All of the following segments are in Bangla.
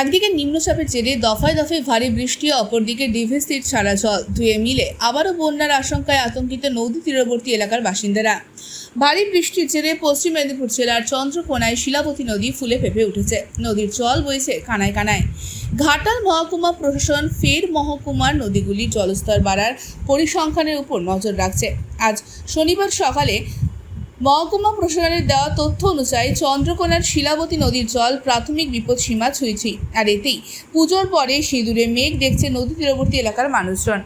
একদিকে নিম্নচাপের জেরে দফায় দফায় ভারী বৃষ্টি, অপরদিকে ডিভিসির ছাড়া জল ধুয়ে মিলে। আবারও বন্যার আশঙ্কায় আতঙ্কিত নদী তীরবর্তী এলাকার বাসিন্দারা। ভারী বৃষ্টির জেরে পশ্চিম মেদিনীপুর জেলার চন্দ্রকোনায় শিলাবতী নদী ফুলে ফেপে উঠেছে। নদীর জল বইছে কানায় কানায়। ঘাটাল মহকুমা প্রশাসন ফের মহকুমার নদীগুলি জলস্তর বাড়ার পরিসংখ্যানের উপর নজর রাখছে। আজ শনিবার সকালে মহকুমা প্রশাসনের দেওয়া তথ্য অনুযায়ী চন্দ্রকোনার শিলাবতী নদীর জল প্রাথমিক বিপদসীমা ছুঁই আর এতেই পুজোর পরে সিঁদুরে মেঘ দেখছে নদী তীরবর্তী এলাকার মানুষজন।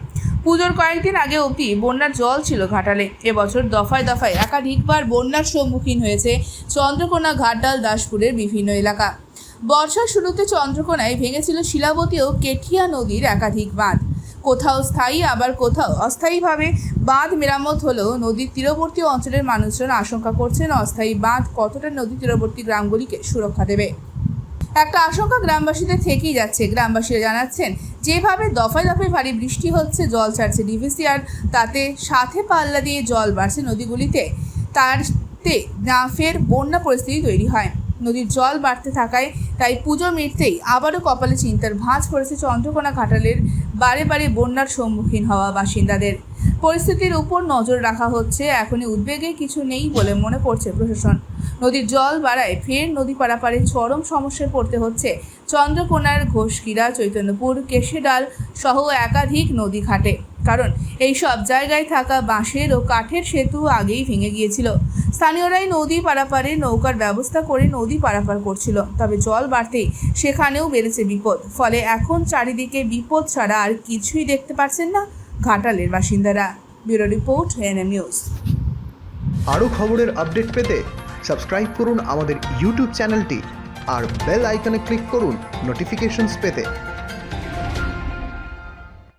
পুজোর কয়েকদিন আগে অবধি বন্যার জল ছিল ঘাটালে। এবছর দফায় দফায় একাধিকবার বন্যার সম্মুখীন হয়েছে চন্দ্রকোনা, ঘাটাল, দাসপুরের বিভিন্ন এলাকা। বর্ষার শুরুতে চন্দ্রকোনায় ভেঙেছিল শিলাবতী ও কেঠিয়া নদীর একাধিক বাঁধ। কোথাও স্থায়ী, আবার কোথাও অস্থায়ীভাবে বাঁধ মেরামত হলেও নদীর তীরবর্তী অঞ্চলের মানুষজন আশঙ্কা করছেন অস্থায়ী বাঁধ কতটা নদী তীরবর্তী গ্রামগুলিকে সুরক্ষা দেবে। একটা আশঙ্কা গ্রামবাসীদের থেকেই যাচ্ছে। গ্রামবাসীরা জানাচ্ছেন, যেভাবে দফায় দফায় ভারী বৃষ্টি হচ্ছে, জল ছাড়ছে ডিভিসি আর তাতে সাথে পাল্লা দিয়ে জল বাড়ছে নদীগুলিতে, তারতে না ফের বন্যা পরিস্থিতি তৈরি হয়। নদীর জল বাড়তে থাকায় তাই পুজো মিটতেই আবারও কপালে চিন্তার ভাঁজ পড়েছে চন্দ্রকোনা ঘাটালের বারে বারে বন্যার সম্মুখীন হওয়া বাসিন্দাদের। পরিস্থিতির উপর নজর রাখা হচ্ছে, এখনই উদ্বেগে কিছু নেই বলে মনে করছে প্রশাসন। নদীর জল বাড়ায় ফের নদী পারাপারে চরম সমস্যায় পড়তে হচ্ছে চন্দ্রকোনার ঘোষকিরা, চৈতন্যপুর, কেশেডাল সহ একাধিক নদী ঘাটে কারণ এই সব জায়গায় থাকা বাঁশের ও কাঠের সেতু আগেই ভেঙে গিয়েছিল। স্থানীয়রাই নদী পারাপারে নৌকার ব্যবস্থা করে নদী পারাপার করছিল, তবে জল বাড়তেই সেখানেও বেড়েছে বিপদ। ফলে এখন চারিদিকে বিপদ ছাড়া আর কিছুই দেখতে পাচ্ছেন না ঘাটালের বাসিন্দারা। Bureau report, NM news. আরও খবরের আপডেট পেতে সাবস্ক্রাইব করুন আমাদের ইউটিউব চ্যানেলটি আর বেল আইকনে ক্লিক করুন নোটিফিকেশনস পেতে।